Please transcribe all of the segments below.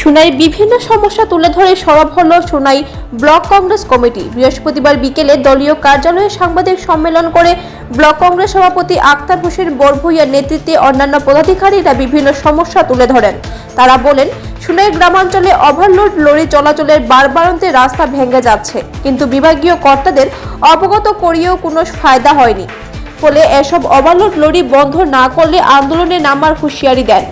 সুনাই বিভিন্ন সমস্যা তুলে ধরে সরব হল সোনাই ব্লক কংগ্রেস কমিটি। বৃহস্পতিবার বিকেলে দলীয় কার্যালয়ে সাংবাদিক সম্মেলন করে ব্লক কংগ্রেস সভাপতি আক্তার হোসেন বরভুইয়ার নেতৃত্বে অন্যান্য পদাধিকারীরা বিভিন্ন সমস্যা তুলে ধরেন। তারা বলেন, সুনাই গ্রামাঞ্চলে ওভারলোড লরি চলাচলের বারবারন্তে রাস্তা ভেঙে যাচ্ছে, কিন্তু বিভাগীয় কর্তাদের অবগত করিয়েও কোনো ফায়দা হয়নি। ফলে এসব ওভারলোড লরি বন্ধ না করলে আন্দোলনে নামার হুঁশিয়ারি দেন।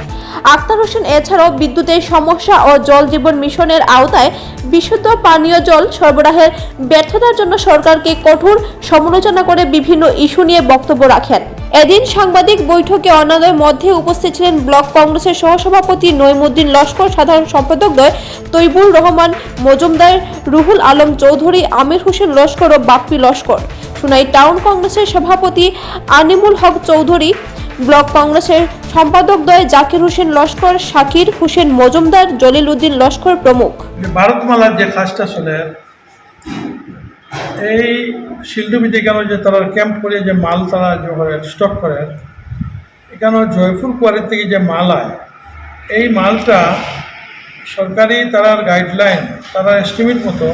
আক্তার হোসেন এছাড়াও বিদ্যুতের সমস্যা ও জল জীবন মিশনের আওতায় বিশুদ্ধ পানীয় জল সরবরাহের ব্যর্থতার জন্য সরকারকে কঠোর সমালোচনা করে বিভিন্ন ইস্যু নিয়ে বক্তব্য রাখেন। এদিন সাংবাদিক বৈঠকে অন্যদের মধ্যে উপস্থিত ছিলেন ব্লক কংগ্রেসের সহসভাপতি নইমুদ্দিন লস্কর, সাধারণ সম্পাদক দ্বয় তৈবুর রহমান, মজুমদার রুহুল আলম চৌধুরী, আমির হোসেন লস্কর ও বাপ্পি লস্কর। সুনাই টাউন কংগ্রেসের সভাপতি আনিমুল হক চৌধুরী, ব্লক কংগ্রেসের সম্পাদকদ্বয় জাকির হোসেন লস্কর, শাকির হোসেন মজুমদার, জলিল উদ্দিন লস্কর প্রমুখ। ভারতমালার যে কাজটা চলে এই শিলডুবিতে কেন যে তারা ক্যাম্প করে যে মাল তারা করে স্টক করে, এখানে জয়পুর কোয়ারির থেকে যে মাল আয়, এই মালটা সরকারি তারার গাইডলাইন তারা এস্টিমেট মতো,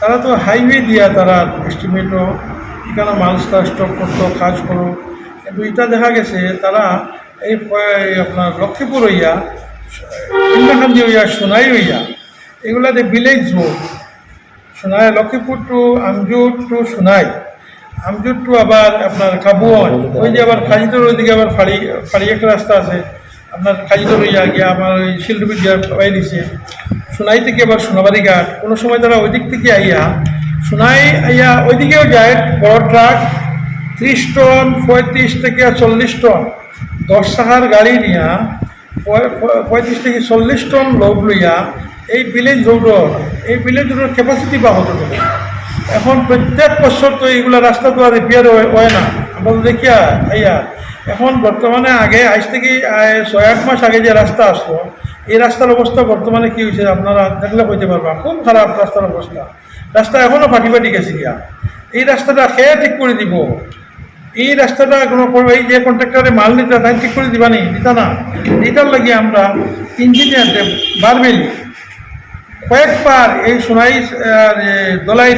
তারা তো হাইওয়ে দিয়া তারা এস্টিমেটও এখানে মাল স্টক করতো, কাজ করো কিন্তু এটা দেখা গেছে, তারা এই আপনার লক্ষ্মীপুর হইয়া ইন্দাকান্দি হইয়া, সোনাই হইয়া এগুলা যে village road Sonai, Lakshmipur to Amjur to Sonai. Amjur to আবার আপনার কাবুয়ন, ওই যে আবার খাজিদর ওইদিকে আবার ফাড়ি ফাড়ি একটা রাস্তা আছে, আপনার খাজিদর হইয়া গিয়া আমার ওই শিল্ডুবি দিয়া পাই দিছে। সোনাই থেকে আবার সোনাবাড়ি ঘাট, কোনো সময় তারা ওই দিক থেকে আইয়া, সোনাই আইয়া ওইদিকেও যায়, বড় ট্রাক, ত্রিশ টন, পঁয়ত্রিশ থেকে চল্লিশ টন। দশ টাকার গাড়ি নিয়া পঁয়- পঁয়- পঁয়ত্রিশ থেকে চল্লিশ টন লোড লইয়া এই ভিলেজ রোডর এই ভিলেজ রোডের ক্যাপাসিটি বা হতো না। এখন প্রত্যেক বছর তো এইগুলা রাস্তা তো আর রিপেয়ার হয় না? আমরা তো দেখিয়া আইয়া এখন বর্তমানে আগে আজ থেকে ছয় আট মাস আগে যে রাস্তা আসলো এই রাস্তার অবস্থা বর্তমানে কি হয়েছে আপনারা দেখলে বলতে পারবা খুব খারাপ রাস্তার অবস্থা রাস্তা এখনও ফাটি ফাটি গেছে গিয়া। এই রাস্তাটা খেয়ে ঠিক করে দিব। এই রাস্তাটা কোনো এই যে কন্ট্রাক্টরে মাল নিতে তাই ঠিক করে দিবা নি দিতা না। এটার লাগে আমরা ইঞ্জিনিয়ারদের বারবেলি কয়েকবার এই সোনাই দলাই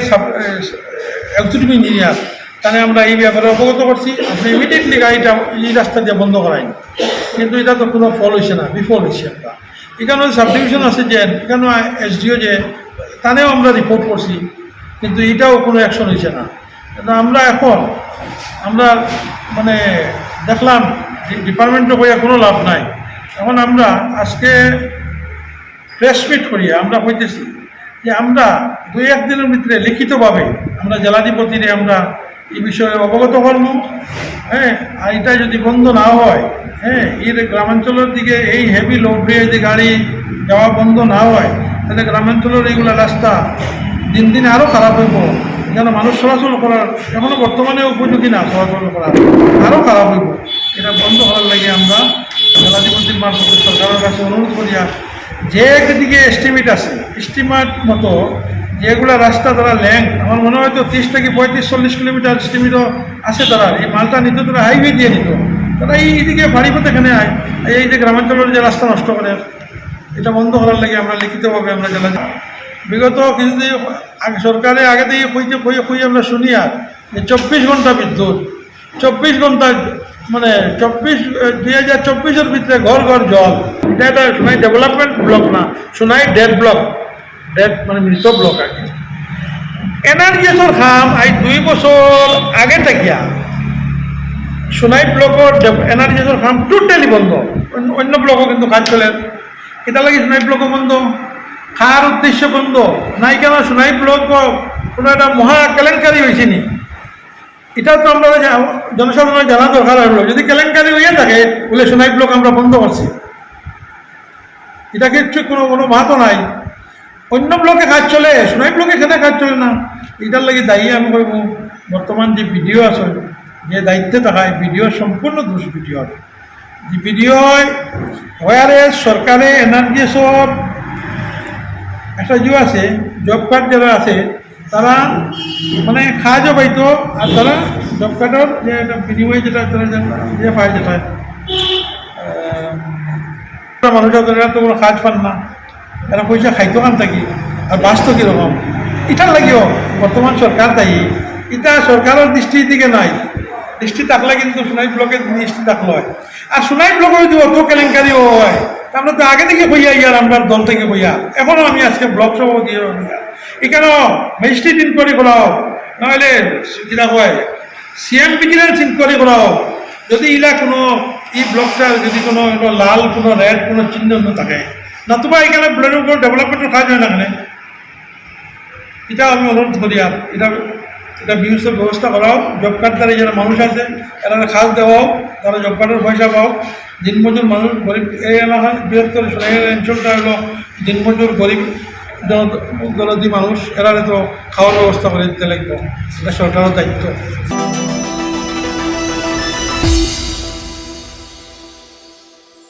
এক্সিকিউটিভ ইঞ্জিনিয়ার তাহলে আমরা এই ব্যাপারে অবগত করছি। আপনি ইমিডিয়েটলি গাড়িটা এই রাস্তা দিয়ে বন্ধ করাই। কিন্তু এটা তো কোনো ফল হয়েছে না, বিফল হয়েছে আমরা। এখানেও সাবডিভিশন আছে যে, এখানেও এসডিও যে, তানেও আমরা রিপোর্ট করছি। কিন্তু এটাও কোনো অ্যাকশন হয়েছে না। আমরা এখন, আমরা মানে দেখলাম ডিপার্টমেন্টে বইয়া কোনো লাভ নাই। এখন আমরা আজকে প্রেস মিট করিয়া আমরা হইতেছি যে আমরা দুই একদিনের ভিতরে লিখিতভাবে আমরা জেলাধিপতিরে আমরা এই বিষয়ে অবগত করব। হ্যাঁ আর এটা যদি বন্ধ না হয় হ্যাঁ এর গ্রামাঞ্চলের দিকে এই হেভি লোড দিয়ে যে গাড়ি যাওয়া বন্ধ না হয়, তাহলে গ্রামাঞ্চলের এইগুলো রাস্তা দিন দিন আরও খারাপ হইব। যেন মানুষ চলাচল করার এখনও বর্তমানে উপযোগী না চলাচল করার। আরও খারাপ হইব। এটা বন্ধ করার লাগে আমরা জেলাধিপতির মারফতে সরকারের কাছে অনুরোধ করিয়া যে একদিকে এস্টিমেট আছে এস্টিমেট মতো যেগুলা রাস্তা তারা ল্যাং আমার মনে হয় তো তিরিশ থেকে পঁয়ত্রিশ, চল্লিশ কিলোমিটার এস্টিমেটও আছে তারা। এই মালটা নিত তারা হাইওয়ে দিয়ে নিত তারা এই দিকে বাড়ি পথে এখানে এই যে গ্রামাঞ্চলের যে রাস্তা নষ্ট করে, এটা বন্ধ করার লাগে আমরা লিখিতভাবে আমরা জেলা বিগত কিছুদিন আগে সরকারে আগে থেকে কইতে কই কই আমরা শুনি আর চব্বিশ ঘণ্টা বিদ্যুৎ। চব্বিশ ঘণ্টা মানে চব্বিশ দুই হাজার চব্বিশের ভিতরে ঘর ঘর, জল। এটা একটা সোনাই ডেভেলপমেন্ট ব্লক না, সোনাই ডেড ব্লক ডেড মানে মৃত ব্লক আর কি। এনআরজিএসর খাম আজ দুই বছর আগে থাকিয়া সোনাই ব্লকর এনআরজিএসর খাম টোটালি বন্ধ। অন্য ব্লকও কিন্তু কাজ চলে। এটা লাগে সোনাই ব্লকও বন্ধ? খার উদ্দেশ্য বন্ধ নাই কেন সোনাই ব্লক কোনো একটা মহা কেলেঙ্কারি হয়েছে নি এটা তো আমরা জনসাধারণের জানা দরকার হলো। যদি কেলেঙ্কারি হয়ে থাকে, বলে সোনাই ব্লক আমরা বন্ধ করছি। এটা কিচ্ছু কোনো কোনো মাহাতো নাই? অন্য ব্লকে কাজ চলে সোনাই ব্লকে এখানে কাজ চলে না। এটার লাগে দায়ী আমি কইব বর্তমান যে ভিডিও আছে, যে দায়িত্বে থাকায় ভিডিও সম্পূর্ণ দোষ ভিডিও যে ভিডিও ওয়ারেস সরকারে এনআরজিএসর একটা যে আছে জব কার্ড যারা আছে, তারা মানে সাহায্য পাইতো, আর তারা জব কার্ডের যে একটা বিনিময় যেটা, তারা যে- যে পায় যেটা মানুষের তারা তো কোনো কাজ পান না। এরা পয়সা খাইতো কান থাকি, আর বাঁচতো কীরকম? এটার লাগিও বর্তমান সরকার দায়ী। এটা সরকারের দৃষ্টির দিকে নাই। দৃষ্টি থাকলে কিন্তু সোনাই ব্লকের দৃষ্টি থাকল হয়। আর সোনাই ব্লকে যদি অত কেলেঙ্কারিও হয় আমরা তো আগে থেকে বইয়া ইয়ার আমরা দল থেকে বইয়া। এখনও আমি আজকে ব্লক সভাপতি। এখানেও ম্যাজিস্ট্রেট ইনকোয়ারি করাও নাহলে যেটা হয়, সিএম ভিজিলেন্স ইনকোয়ারি করাও যদি ইলা কোনো এই ব্লকটা যদি কোনো কোনো লাল, কোনো রেড, কোনো চিহ্ন থাকে। নতুবা এখানে ব্লকের কোনো ডেভেলপমেন্টের কাজ হয় না এখানে এটা আমি অনুরোধ করি আর। এটা এটা বিভিন্ন ব্যবস্থা করা হোক জব কার্ডদারে যারা মানুষ আছে এরা খাস হোক, তারা জব কার্ডের পয়সা পাও দিনমজুর মানুষ, গরিব এই এলাকায় বৃহত্তর এই অঞ্চলটা হলো দিনমজুর, গরিব দলদি মানুষ এরা তো খাওয়ার ব্যবস্থা করে দিতে লাগবে। এটা সরকারের দায়িত্ব।